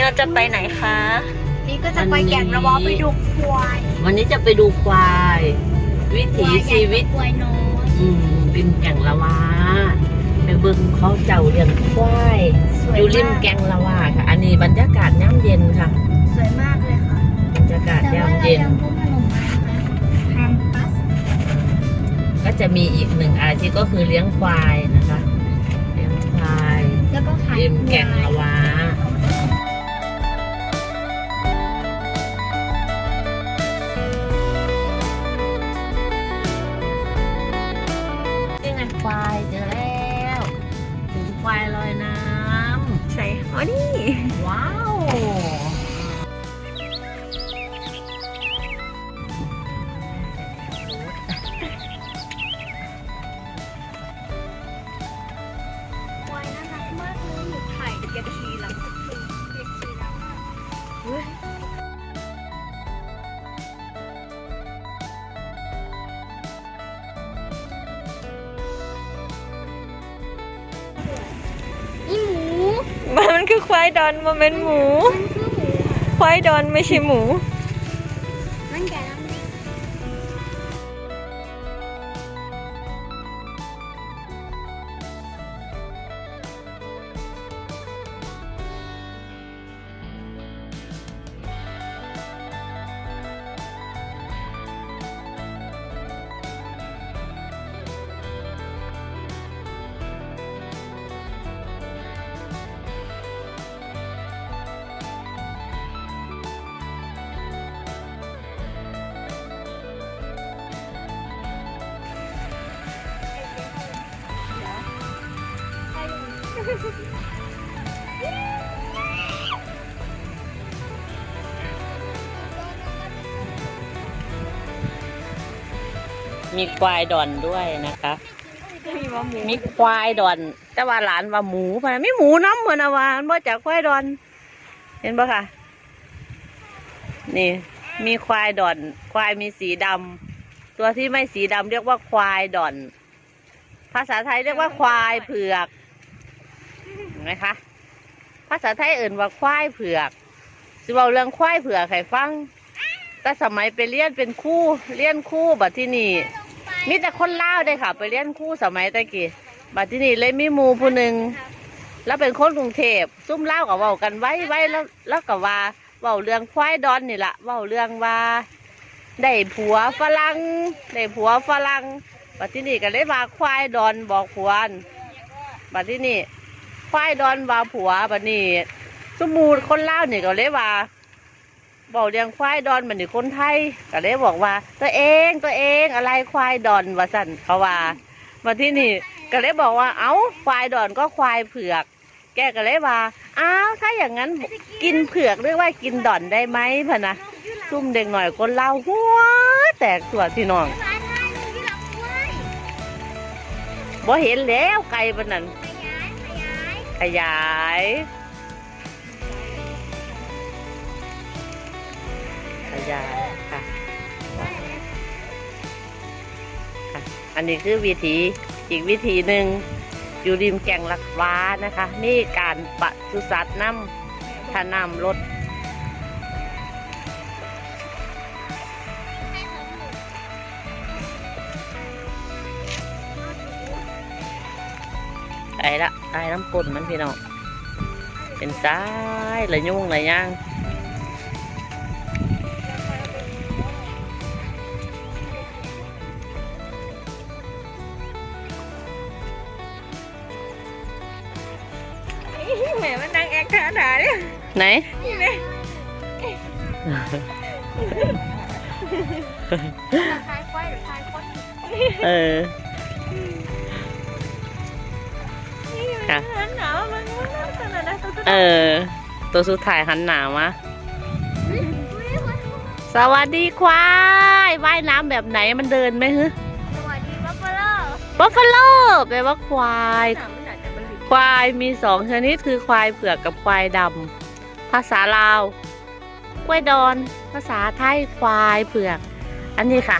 นี้เราจะไปไหนคะ นี่ก็จะไปแก่งระวอไปดูควายวันนี้จะไปดูควาย วิถีชีวิต ควายน้อยอืมริมแก่งละวาไปเบิ่งเขาเจ้าเลี้ยงควายสวยอยู่ริมมากแก่งละวาค่ะ อันนี้บรรยากาศย่ำเย็นค่ะ สวยมากเลยค่ะบรรยากาศแต่ว่าย่ำเราเย็นยังพูดขนมมาแฮมปัสก็จะมีอีกหนึ่งอาชีพก็คือเลี้ยงควายนะคะ เลี้ยงควายแล้วก็ขายริมแก่งละวา คือควายดอนมันเป็นหมูมันคือหมูอะควายดอนไม่ใช่หมู มีควายดอนด้วยนะคะ มีว่าหมูมีควายดอน แต่ว่าหลานว่าหมูพะนะมีหมูน้ำเหมือนนะว่ามันบ่จากควายดอน เห็นปะคะนี่ มีควายดอน ควายมีสีดำตัวที่ไม่สีดำเรียกว่าควายดอน ภาษาไทยเรียกว่าควายเผือกเห็นไหมคะภาษาไทยเอื่นว่าควายเผือกสิเราเรื่องควายเผือกให้ฟัง แต่สมัยไปเรียนเป็นครู่เรียนครู่บัดที่นี่ มีแต่คนเล่าวได้ค่ะ ไปเรียนครู่สมัยตะกี้บัดที่นี่เลยมีหมูผู้หนึ่งแล้วเป็นคนกรุงเทพซุ่มเล่าวกับเว้ากันไว้ไว้แล้วแล้วก็ว่าเว้าเรื่องควายดอนนี่ละเว้าเรื่องว่าได้ผัวฝรั่งได้ผัวฝรั่งบัดที่นี่ก็เลยว่าควายดอนบอกผัวอั่นบัดที่นี่ควายดอนว่าผัวบัดนี้สมมูดคนเล่าวนี่ก็เลยว่า บอกเลี้ยงควายดอนเหมือนคนไทยก็เลยบอกว่า ตัวเองตัวเองอะไรควายดอนว่าสั่นเขาว่ามาที่นี่ก็เลยบอกว่าเอ้าควายดอนก็ควายเผือก แกก็เลยว่าอ้าวถ้าอย่างนั้นกินเผือกหรือว่ากินดอนได้ไหมพะนะซุ่มเด็กหน่อยคนเล่าหัวแตกตัวที่น้องควายควายหนูที่หลังควายบ่เห็นแล้วไก่ปะนั้นขยาย ยายายค่ะค่ะ อันนี้คือวิธีอีกวิธีหนึ่งอยู่ริมแก่งลักว้านะคะนี่การปศุสัตว์น้ำถ้าน้ำลดไอ้ละไอ้น้ำกลนมันพี่น้องเป็นซ้ายละยุ่งละย่าง ไหนนี่เลยควายควายหรือควายคดเออ นี่ค่ะมันหนาวมันมันหนาวขนาดนั้นตัวเออ ตัวสุดท้ายหันหนาวะสวัสดีควายว่ายน้ำแบบไหนมันเดินไหมฮึสวัสดีบัฟเฟลบัฟฟาโลแปลว่าควาย หนาวมันอาจจะมันหลุดควายมีสองชนิดคือควายเผือกกับควายดำ ภาษาลาวกล้วยดอน ภาษาไทยควายเผือก อันนี้ค่ะ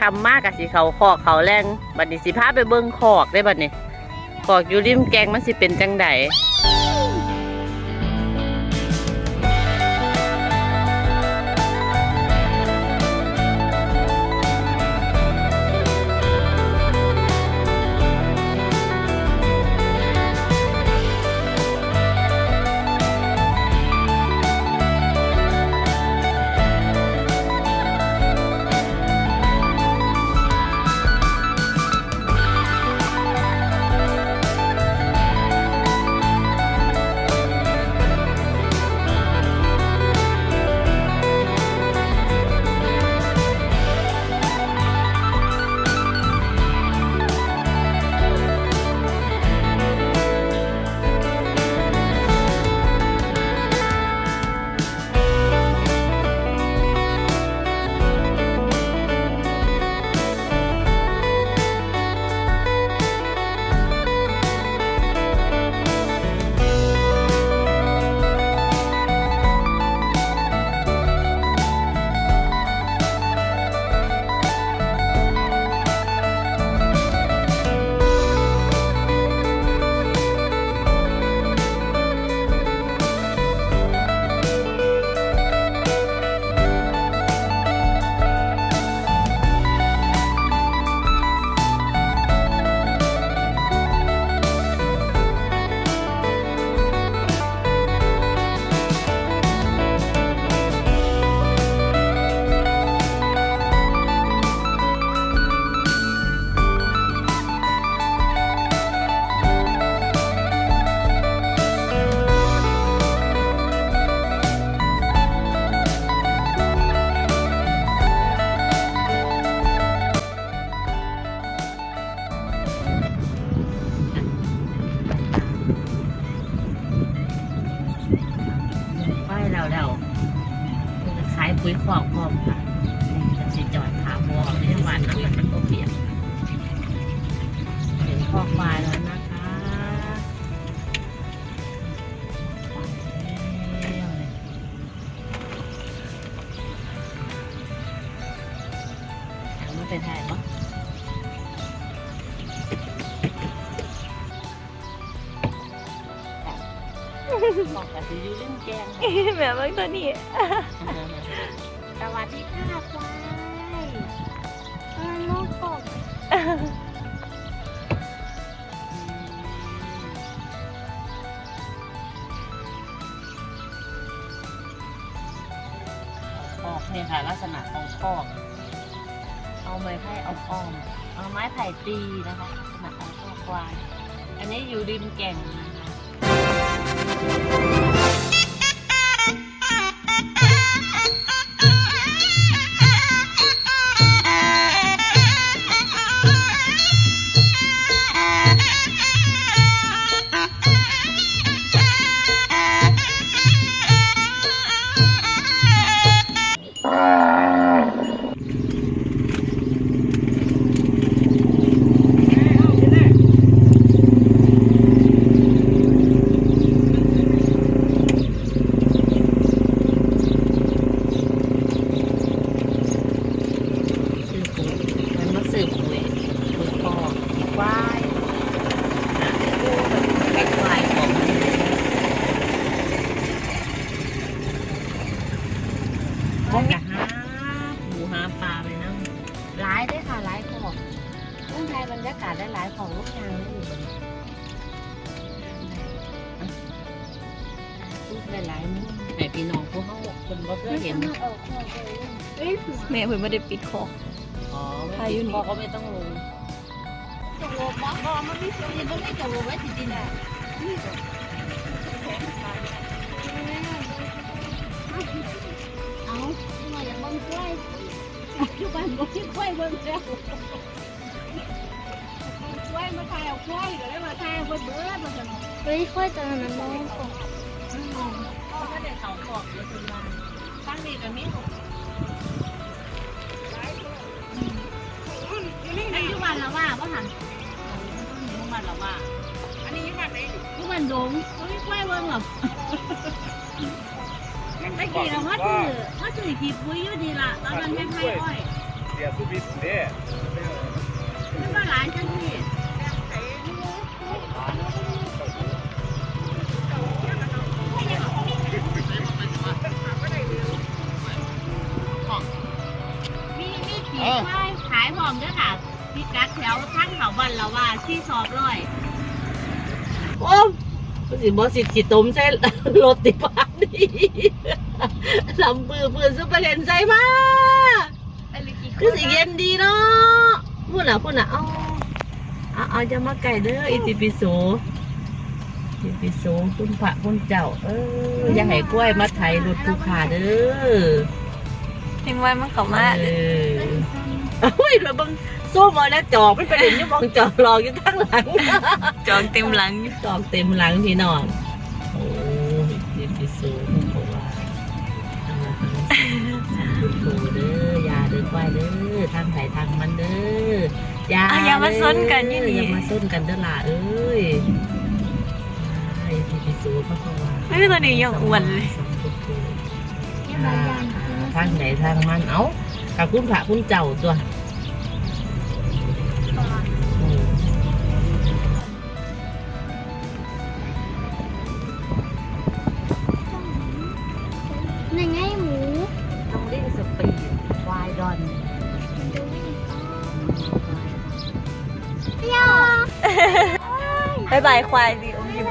คำมากกับสีเขาขอกเขาแรงบัดนี้สิพาไปเบิ้งขอกได้บัดนี้ขอกอยู่ริมแกงมันสิเป็นจังได ออกมายแล้วนะคะมันเป็นไงบ้างบอกแต่สียูเล่นแกงแม่บ้างตัวนี้ คอก เอาไม้ไผ่เอาอ้อมเอาไม้ไผ่ตีนะคะลักษณะของคอกควายอันนี้อยู่ริมแก่งนะ พวกจะหาหมูหาปลาไปนะร้ายได้อค่ะร้ายของเมืองไทยบรรยากาศได้หลายของลูกยางนี่อยู่บนพูดหลายๆมุมแต่พี่น้องพวกเขาคนบ่เคยเห็นเออเออเอ้ยหัวแม่เพิ่นบ่ได้ปิดคออ๋อพายุนี่พ่อก็ไม่ต้องลงตกลงบอกบอกมันมีเสียงมันไม่ตกลงไว้จริงๆอะ เอาหน่อยอย่างบางกล้วยอยู่บ้านบ่ที่กล้วยเบิ่งเจ้ากล้วยมาทายเอากล้วยก็ได้มาทายเอาเบิดเบิดมาซั่นเฮ้ยกล้วยตัวนั้นน้องของพ่อก็ได้เขาขอบเลยคุณมาตั้งดีกับมีของอันอยู่บ้านละว่าบ่หันมุมมันหรอว่าอันนี้ยี่ห้อไหนอยู่บ้านดงเฮ้ยกล้วยเบิ่งหรอ ตะกี้เราว่าถือว่าถือขีปุ๋ยอยู่ดีล่ะตอนนั้นให้ไผ่อ้อยเสียสุบินเด้ไม่ว่าหลานจังที่ขายขายพร้อมด้อค่ะพี่กัดแถวทั้งเขาบ้านละว่าที่สอบร้อยโอ้สิบอสิขีดตมใช่รถติดบ้านดี ลำปือปืนซุปเปอร์เลนใส่มาคือสิเย็นดีเนาะพูดน่ะพูดน่ะเอาเอาเอาจะมาไก่เด้ออิติปิโสอิติปิโสคุณพระคุณเจ้า เอออย่าให้กล้วยมาไถรถภูขาเด้อทิ้งไว้มันเข้ามาเออเฮ้ยเราบังสู้มาแล้วจอกไม่ไปเห็นอยี่มองจอกรออยู่ข้างหลัง จองเต็มหลังอยู่จอกเต็มหลังพี่น้องโอ้ยดิพิสูจน์บอกว่าทำ มาทำมาพุทโธเด้อยาเด้อควายเด้อทางไผ่ทางมันเด้อยาอะอย่ามาซนกันนี่เด้อนี่ อย่ามาส้นกันเด้อล่ะเอ้ยไอ้ดิพิสูจน์พระเขาว่าไม่ตัวนี้ยังอ้วนเลย สัมพุทโธอ่าทางไหนทางมันเอ้ากับคุณพระคุณเจ้าตัว บายควายดิอมยิ้ม